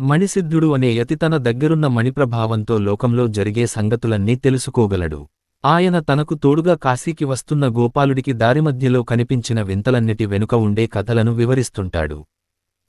మణిసిద్ధుడు అనే యతి తన దగ్గరున్న మణిప్రభావంతో లోకంలో జరిగే సంగతులన్నీ తెలుసుకోగలడు. ఆయన తనకు తోడుగా కాశీకి వస్తున్న గోపాలుడికి దారిమధ్యలో కనిపించిన వింతలన్నిటి వెనుక ఉండే కథలను వివరిస్తుంటాడు.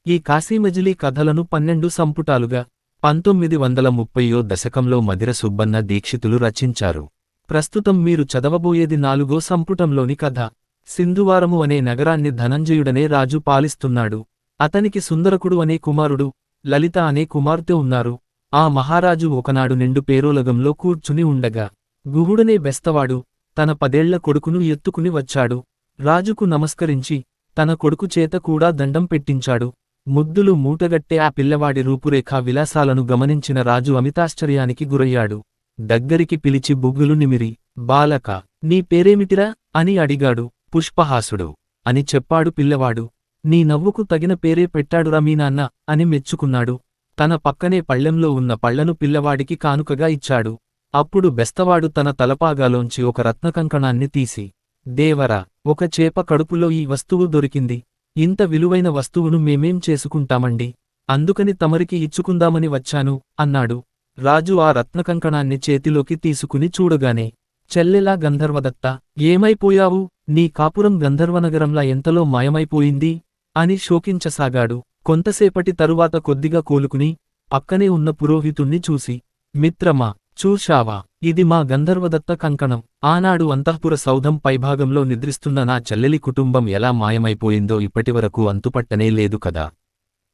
ఈ కాశీమజిలీ కథలను పన్నెండు సంపుటాలుగా పంతొమ్మిది వందల ముప్పయో దశకంలో మధిర సుబ్బన్న దీక్షితులు రచించారు. ప్రస్తుతం మీరు చదవబోయేది నాలుగో సంపుటంలోని కథ. సింధువారము అనే నగరాన్ని ధనంజయుడనే రాజు పాలిస్తున్నాడు. అతనికి సుందరకుడు అనే కుమారుడు లలిత అనే కుమార్తె ఉన్నారు. ఆ మహారాజు ఒకనాడు నిండు పేరోలగంలో కూర్చుని ఉండగా గుహుడనే బెస్తవాడు తన పదేళ్ళ కొడుకును ఎత్తుకుని వచ్చాడు. రాజుకు నమస్కరించి తన కొడుకు చేత కూడా దండం పెట్టించాడు. ముద్దులు మూటగట్టే ఆ పిల్లవాడి రూపురేఖా విలాసాలను గమనించిన రాజు అమితాశ్చర్యానికి గురయ్యాడు. దగ్గరికి పిలిచి బుగ్గులు నిమిరి బాలక నీ పేరేమిటిరా? అని అడిగాడు. పుష్పహాసుడు అని చెప్పాడు పిల్లవాడు. నీ నవ్వుకు తగిన పేరే పెట్టాడురా మీ నాన్న అని మెచ్చుకున్నాడు. తన పక్కనే పళ్ళెంలో ఉన్న పళ్ళను పిల్లవాడికి కానుకగా ఇచ్చాడు. అప్పుడు బెస్తవాడు తన తలపాగాలోంచి ఒక రత్నకంకణాన్ని తీసి దేవరా ఒక చేప కడుపులో ఈ వస్తువు దొరికింది. ఇంత విలువైన వస్తువును మేమేం చేసుకుంటామండి? అందుకని తమరికి ఇచ్చుకుందామని వచ్చాను అన్నాడు. రాజు ఆ రత్నకంకణాన్ని చేతిలోకి తీసుకుని చూడగానే చెల్లెలా గంధర్వదత్త ఏమైపోయావు? నీ కాపురం గంధర్వనగరంలా ఎంతలో మాయమైపోయింది? అని శోకించసాగాడు. కొంతసేపటి తరువాత కొద్దిగా కోలుకుని పక్కనే ఉన్న పురోహితుణ్ణి చూసి మిత్రమా చూశావా? ఇది మా గంధర్వదత్త కంకణం. ఆనాడు అంతఃపుర సౌధం పైభాగంలో నిద్రిస్తున్న నా చెల్లెలి కుటుంబం ఎలా మాయమైపోయిందో ఇప్పటివరకు అంతుపట్టనే లేదు కదా.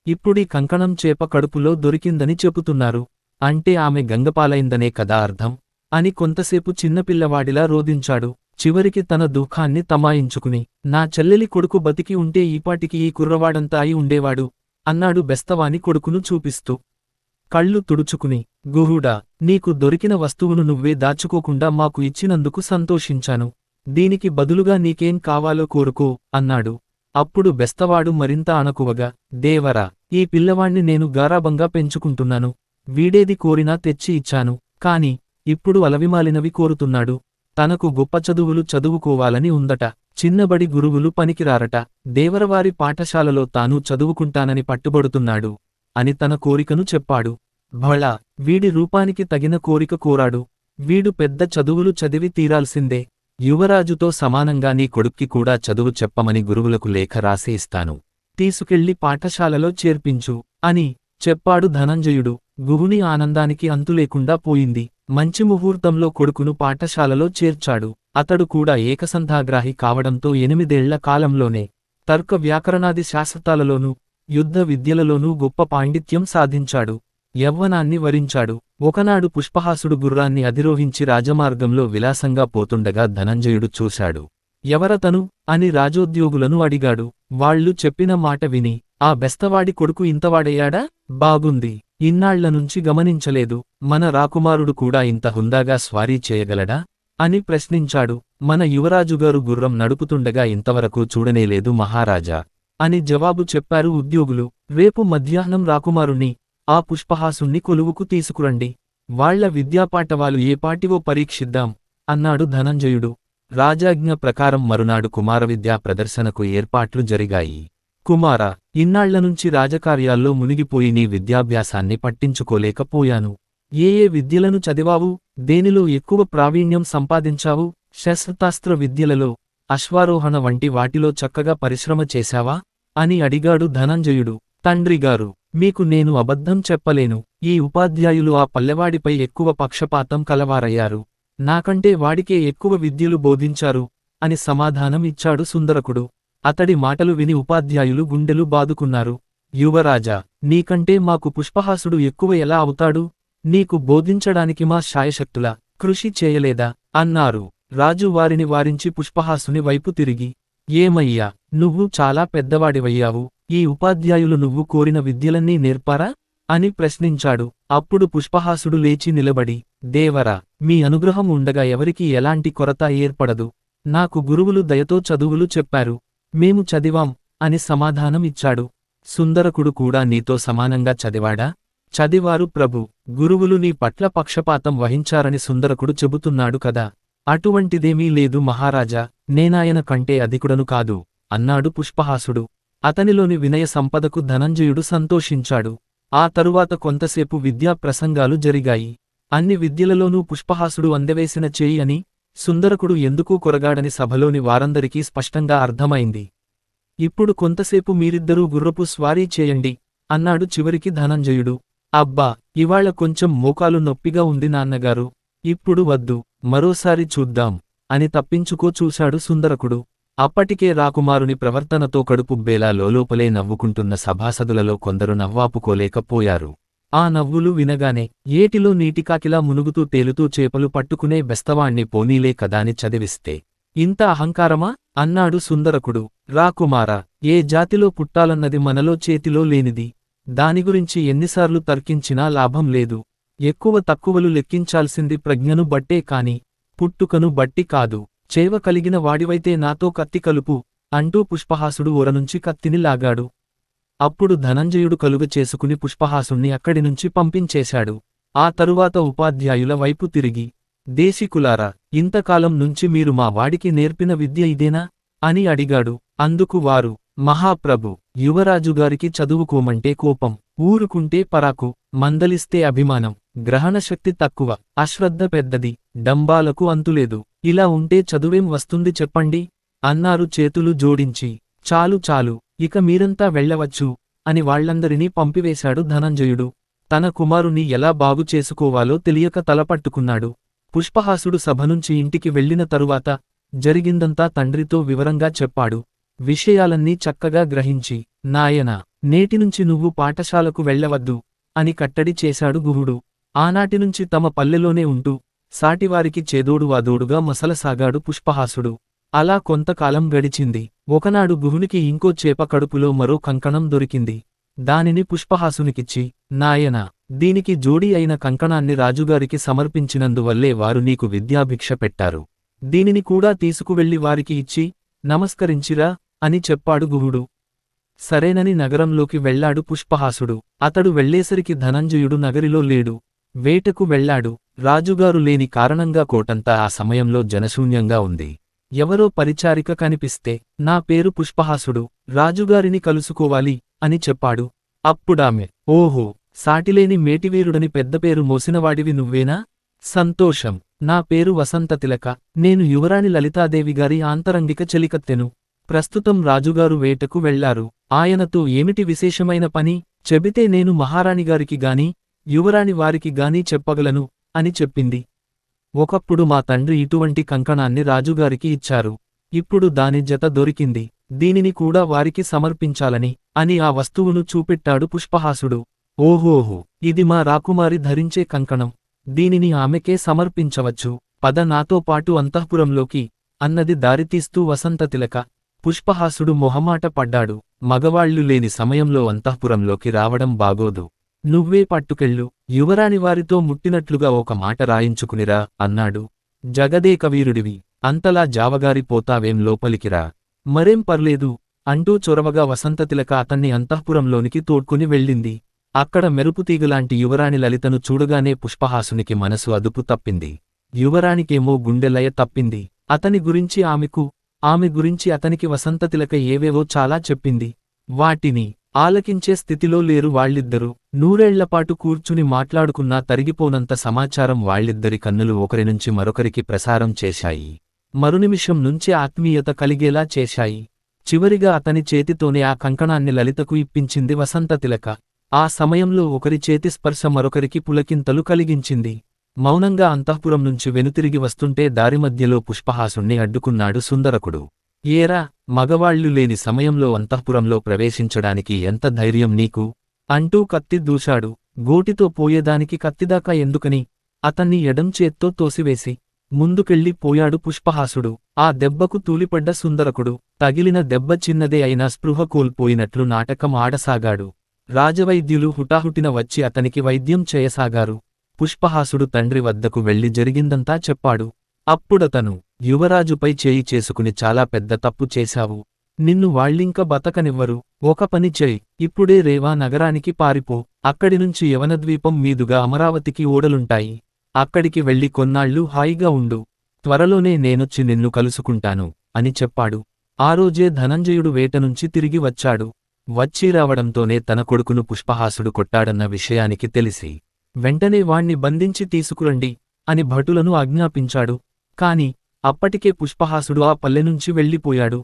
ఇప్పుడీ కంకణం చేప కడుపులో దొరికిందని చెబుతున్నారు. అంటే ఆమె గంగపాలైందనే కదా అర్థం? అని కొంతసేపు చిన్నపిల్లవాడిలా రోదించాడు చివరికి తన దుఃఖాన్ని తమాయించుకుని నా చెల్లెలి కొడుకు బతికి ఉంటే ఈపాటికి ఈ కుర్రవాడంతా అయి ఉండేవాడు అన్నాడు బెస్తవాని కొడుకును చూపిస్తూ. కళ్ళు తుడుచుకుని గుహుడా నీకు దొరికిన వస్తువును నువ్వే దాచుకోకుండా మాకు ఇచ్చినందుకు సంతోషించాను. దీనికి బదులుగా నీకేం కావాలో కోరుకో అన్నాడు. అప్పుడు బెస్తవాడు మరింత అనకువగా దేవరా ఈ పిల్లవాణ్ణి నేను గారాబంగా పెంచుకుంటున్నాను. వీడేది కోరినా తెచ్చి ఇచ్చాను. కాని ఇప్పుడు అలవిమాలినవి కోరుతున్నాడు. తనకు గొప్ప చదువులు చదువుకోవాలని ఉందట. చిన్నబడి గురువులు పనికిరారట. దేవరవారి పాఠశాలలో తాను చదువుకుంటానని పట్టుబడుతున్నాడు అని తన కోరికను చెప్పాడు. భళ వీడి రూపానికి తగిన కోరిక కోరాడు. వీడు పెద్ద చదువులు చదివి తీరాల్సిందే. యువరాజుతో సమానంగా నీ కొడుక్కి కూడా చదువు చెప్పమని గురువులకు లేఖ రాసి ఇస్తాను. తీసుకెళ్ళి పాఠశాలలో చేర్పించు అని చెప్పాడు ధనంజయుడు. గుహుని ఆనందానికి అంతులేకుండా పోయింది. మంచి ముహూర్తంలో కొడుకును పాఠశాలలో చేర్చాడు. అతడు కూడా ఏకసంధాగ్రాహి కావడంతో ఎనిమిదేళ్ళ కాలంలోనే తర్క వ్యాకరణాది శాస్త్రాలలోనూ యుద్ధ విద్యలలోనూ గొప్ప పాండిత్యం సాధించాడు. యవ్వనాన్ని వరించాడు. ఒకనాడు పుష్పహాసుడు గుర్రాన్ని అధిరోహించి రాజమార్గంలో విలాసంగా పోతుండగా ధనంజయుడు చూశాడు. ఎవరతను? అని రాజోద్యోగులను అడిగాడు. వాళ్ళు చెప్పిన మాట విని ఆ బెస్తవాడి కొడుకు ఇంతవాడయ్యాడా? బాగుంది. ఇన్నాళ్ళ నుంచి గమనించలేదు మన రాకుమారుడు కూడా ఇంత హుందాగా స్వారీ చేయగలడా? అని ప్రశ్నించాడు. మన యువరాజుగారు గుర్రం నడుపుతుండగా ఇంతవరకు చూడనేలేదు మహారాజా అని జవాబు చెప్పారు ఉద్యోగులు. రేపు మధ్యాహ్నం రాకుమారుణ్ణి ఆ పుష్పహాసుణ్ణి కొలువుకు తీసుకురండి. వాళ్ళ విద్యాపాఠవాలు ఏపాటివో పరీక్షిద్దాం అన్నాడు ధనంజయుడు. రాజాజ్ఞ ప్రకారం మరునాడు కుమారవిద్యా ప్రదర్శనకు ఏర్పాట్లు జరిగాయి. కుమార ఇన్నాళ్ళనుంచి రాజకార్యాల్లో మునిగిపోయి నీ విద్యాభ్యాసాన్ని పట్టించుకోలేకపోయాను. ఏ ఏ విద్యలను చదివావు? దేనిలో ఎక్కువ ప్రావీణ్యం సంపాదించావు? శస్త్రాస్త్ర విద్యలలో అశ్వారోహణ వంటి వాటిలో చక్కగా పరిశ్రమ చేశావా? అని అడిగాడు ధనంజయుడు. తండ్రిగారు మీకు నేను అబద్ధం చెప్పలేను. ఈ ఉపాధ్యాయులు ఆ పల్లెవాడిపై ఎక్కువ పక్షపాతం కలవారయ్యారు. నాకంటే వాడికే ఎక్కువ విద్యలు బోధించారు అని సమాధానం ఇచ్చాడు సుందరకుడు. అతడి మాటలు విని ఉపాధ్యాయులు గుండెలు బాదుకున్నారు. యువరాజా నీకంటే మాకు పుష్పహాసుడు ఎక్కువ ఎలా అవుతాడు? నీకు బోధించడానికి మా శాయశక్తుల కృషి చేయలేదా? అన్నారు. రాజు వారిని వారించి పుష్పహాసుని వైపు తిరిగి ఏమయ్యా నువ్వు చాలా పెద్దవాడివయ్యావు ఈ ఉపాధ్యాయులు నువ్వు కోరిన విద్యలన్నీ నేర్పారా? అని ప్రశ్నించాడు. అప్పుడు పుష్పహాసుడు లేచి నిలబడి దేవరా మీ అనుగ్రహం ఉండగా ఎవరికీ ఎలాంటి కొరత ఏర్పడదు. నాకు గురువులు దయతో చదువులు చెప్పారు. మేము చదివాం అని సమాధానం ఇచ్చాడు. సుందరకుడు కూడా నీతో సమానంగా చదివాడా? చదివారు ప్రభు గురువులు నీ పట్ల పక్షపాతం వహించారని సుందరకుడు చెబుతున్నాడు కదా. అటువంటిదేమీ లేదు మహారాజా నేనాయన కంటే అధికుడను కాదు అన్నాడు పుష్పహాసుడు. అతనిలోని వినయ సంపదకు ధనంజయుడు సంతోషించాడు. ఆ తరువాత కొంతసేపు విద్యా ప్రసంగాలు జరిగాయి. అన్ని విద్యలలోనూ పుష్పహాసుడు అందవేసిన చేయి అని సుందరకుడు ఎందుకూ కొరగాడని సభలోని వారందరికీ స్పష్టంగా అర్థమైంది. ఇప్పుడు కొంతసేపు మీరిద్దరూ గుర్రపు స్వారీ చేయండి అన్నాడు చివరికి ధనంజయుడు. అబ్బా ఇవాళ కొంచెం మోకాలు నొప్పిగా ఉంది నాన్నగారు. ఇప్పుడు వద్దు మరోసారి చూద్దాం అని తప్పించుకో చూశాడు సుందరకుడు. అప్పటికే రాకుమారుని ప్రవర్తనతో కడుపుబ్బేలా లోలోపలే నవ్వుకుంటున్న సభాసదులలో కొందరు నవ్వాపుకోలేకపోయారు. ఆ నవ్వులు వినగానే ఏటిలో నీటికాకిలా మునుగుతూ తేలుతూ చేపలు పట్టుకునే బెస్తవాణ్ణి పోనీలే కదాని చదివిస్తే. ఇంత అహంకారమా? అన్నాడు సుందరకుడు. రాకుమారా ఏ జాతిలో పుట్టాలన్నది మనలో చేతిలో లేనిది. దాని గురించి ఎన్నిసార్లు తర్కించినా లాభం లేదు. ఎక్కువ తక్కువలు లెక్కించాల్సింది ప్రజ్ఞను బట్టే కాని పుట్టుకను బట్టి కాదు. చేవ కలిగిన వాడివైతే నాతో కత్తి కలుపు అంటూ పుష్పహాసుడు ఒరనుంచి కత్తిని లాగాడు. అప్పుడు ధనంజయుడు కలుగ చేసుకుని పుష్పహాసుణ్ణి అక్కడి నుంచి పంపించేశాడు. ఆ తరువాత ఉపాధ్యాయుల వైపు తిరిగి దేశికులారా ఇంతకాలం నుంచి మీరు మా వాడికి నేర్పిన విద్య ఇదేనా? అని అడిగాడు. అందుకు వారు మహాప్రభు యువరాజుగారికి చదువుకోమంటే కోపం ఊరుకుంటే పరాకు మందలిస్తే అభిమానం గ్రహణశక్తి తక్కువ అశ్రద్ధ పెద్దది డంబాలకు అంతులేదు ఇలా ఉంటే చదువేం వస్తుంది చెప్పండి? అన్నారు చేతులు జోడించి చాలు చాలు ఇక మీరంతా వెళ్ళవచ్చు అని వాళ్ళందరినీ పంపివేశాడు ధనంజయుడు. తన కుమారుని ఎలా బాగు చేసుకోవాలో తెలియక తలపట్టుకున్నాడు. పుష్పహాసుడు సభనుంచి ఇంటికి వెళ్ళిన తరువాత జరిగిందంతా తండ్రితో వివరంగా చెప్పాడు. విషయాలన్నీ చక్కగా గ్రహించి నాయనా నేటినుంచి నువ్వు పాఠశాలకు వెళ్ళవద్దు అని కట్టడి చేశాడు గుహుడు. ఆనాటినుంచి తమ పల్లెలోనే ఉంటూ సాటివారికి చేదోడు వాదోడుగా మసలసాగాడు పుష్పహాసుడు. అలా కొంతకాలం గడిచింది. ఒకనాడు గుహునికి ఇంకో చేప కడుపులో మరో కంకణం దొరికింది. దానిని పుష్పహాసునికిచ్చి నాయనా దీనికి జోడీ అయిన కంకణాన్ని రాజుగారికి సమర్పించినందువల్లే వారు నీకు విద్యాభిక్ష పెట్టారు. దీనిని కూడా తీసుకువెళ్ళి వారికి ఇచ్చి నమస్కరించిరా అని చెప్పాడు గుహుడు. సరేనని నగరంలోకి వెళ్ళాడు పుష్పహాసుడు. అతడు వెళ్ళేసరికి ధనంజయుడు నగరిలో లేడు. వేటకు వెళ్ళాడు రాజుగారు లేని కారణంగా కోటంతా ఆ సమయంలో జనశూన్యంగా ఉంది. ఎవరో పరిచారిక కనిపిస్తే నా పేరు పుష్పహాసుడు రాజుగారిని కలుసుకోవాలి అని చెప్పాడు. అప్పుడామె ఓహో సాటిలేని మేటివీరుడని పెద్ద పేరు మోసినవాడివి నువ్వేనా? సంతోషం నా పేరు వసంతతిలక నేను యువరాణి లలితాదేవిగారి ఆంతరంగిక చెలికత్తెను. ప్రస్తుతం రాజుగారు వేటకు వెళ్ళారు ఆయనతో ఏమిటి విశేషమైన పని? చెబితే నేను మహారాణిగారికి గాని యువరాణి వారికి గాని చెప్పగలను అని చెప్పింది. ఒకప్పుడు మా తండ్రి ఇటువంటి కంకణాన్ని రాజుగారికి ఇచ్చారు. ఇప్పుడు దాని జత దొరికింది. దీనిని కూడా వారికి సమర్పించాలని అని ఆ వస్తువును చూపెట్టాడు పుష్పహాసుడు. ఓహోహో ఇది మా రాకుమారి ధరించే కంకణం. దీనిని ఆమెకే సమర్పించవచ్చు. పద నాతో పాటు అంతఃపురంలోకి అన్నది దారితీస్తూ వసంతతిలక పుష్పహాసుడు మొహమాట పడ్డాడు. మగవాళ్ళు లేని సమయంలో అంతఃపురంలోకి రావడం బాగోదు. నువ్వే పట్టుకెళ్ళు. యువరాణివారితో ముట్టినట్లుగా ఒక మాట రాయించుకునిరా అన్నాడు. జగదేకవీరుడివి అంతలా జావగారి పోతావేం లోపలికిరా మరేం పర్లేదు అంటూ చొరవగా వసంతతిలక అతన్ని అంతఃపురంలోనికి తోడ్కుని వెళ్ళింది. అక్కడ మెరుపుతీగలాంటి యువరాణి లలితను చూడగానే పుష్పహాసునికి మనసు అదుపు తప్పింది. యువరానికేమో గుండెలయ తప్పింది. అతని గురించి ఆమెకు ఆమె గురించి అతనికి వసంతతిలక ఏవేవో చాలా చెప్పింది. వాటిని ఆలకించే స్థితిలో లేరు వాళ్ళిద్దరూ. నూరేళ్ళపాటు కూర్చుని మాట్లాడుకున్నా తరిగిపోనంత సమాచారం వాళ్ళిద్దరి కన్నులు ఒకరి నుంచి మరొకరికి ప్రసారం చేశాయి. మరునిమిషం నుంచి ఆత్మీయత కలిగేలా చేశాయి. చివరిగా అతని చేతితోనే ఆ కంకణాన్ని లలితకు ఇప్పించింది వసంత తిలక. ఆ సమయంలో ఒకరి చేతి స్పర్శ మరొకరికి పులకింతలు కలిగించింది. మౌనంగా అంతఃపురం నుంచి వెనుతిరిగి వస్తుంటే దారిమధ్యలో పుష్పహాసుణ్ణి అడ్డుకున్నాడు సుందరకుడు. ఏరా మగవాళ్ళు లేని సమయంలో అంతఃపురంలో ప్రవేశించడానికి ఎంత ధైర్యం నీకు? అంటూ కత్తి దూశాడు. గోటితో పోయేదానికి కత్తిదాకా ఎందుకని? అతన్ని ఎడం చేత్తో తోసివేసి ముందుకెళ్ళి పోయాడు పుష్పహాసుడు. ఆ దెబ్బకు తూలిపడ్డ సుందరకుడు. తగిలిన దెబ్బ చిన్నదే అయినా స్పృహ కోల్పోయినట్లు నాటకం ఆడసాగాడు. రాజవైద్యులు హుటాహుటిన వచ్చి అతనికి వైద్యం చేయసాగారు. పుష్పహాసుడు తండ్రి వద్దకు వెళ్ళి జరిగిందంతా చెప్పాడు. అప్పుడతను యువరాజుపై చేయి చేసుకుని చాలా పెద్ద తప్పు చేశావు. నిన్ను వాళ్ళింక బతకనివ్వరు. ఒక పని చేయి. ఇప్పుడే రేవా నగరానికి పారిపో. అక్కడినుంచి యవనద్వీపం మీదుగా అమరావతికి ఓడలుంటాయి. అక్కడికి వెళ్ళి కొన్నాళ్ళు హాయిగా ఉండు. త్వరలోనే నేనొచ్చి నిన్ను కలుసుకుంటాను అని చెప్పాడు. ఆ రోజే ధనంజయుడు వేటనుంచి తిరిగి వచ్చాడు. వచ్చి రావడంతోనే తన కొడుకును పుష్పహాసుడు కొట్టాడన్న విషయానికి తెలిసి వెంటనే వాణ్ణి బంధించి తీసుకురండి అని భటులను ఆజ్ఞాపించాడు. కాని అప్పటికే పుష్పహాసుడు ఆ పల్లెనుంచి వెళ్ళిపోయాడు.